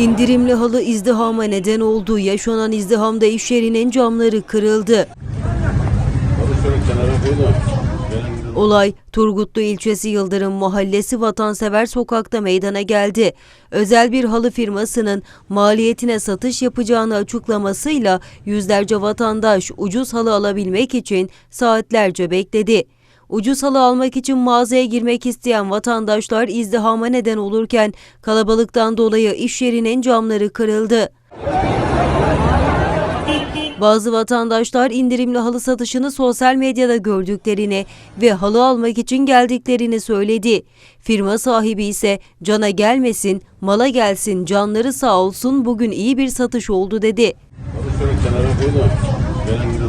İndirimli halı izdihama neden oldu. Yaşanan izdihamda iş yerinin camları kırıldı. Olay Turgutlu ilçesi Yıldırım Mahallesi Vatansever Sokak'ta meydana geldi. Özel bir halı firmasının maliyetine satış yapacağını açıklamasıyla yüzlerce vatandaş ucuz halı alabilmek için saatlerce bekledi. Ucuz halı almak için mağazaya girmek isteyen vatandaşlar izdihama neden olurken kalabalıktan dolayı iş yerinin camları kırıldı. Bazı vatandaşlar indirimli halı satışını sosyal medyada gördüklerini ve halı almak için geldiklerini söyledi. Firma sahibi ise cana gelmesin, mala gelsin, canları sağ olsun bugün iyi bir satış oldu dedi. Şöyle kenara koy da benim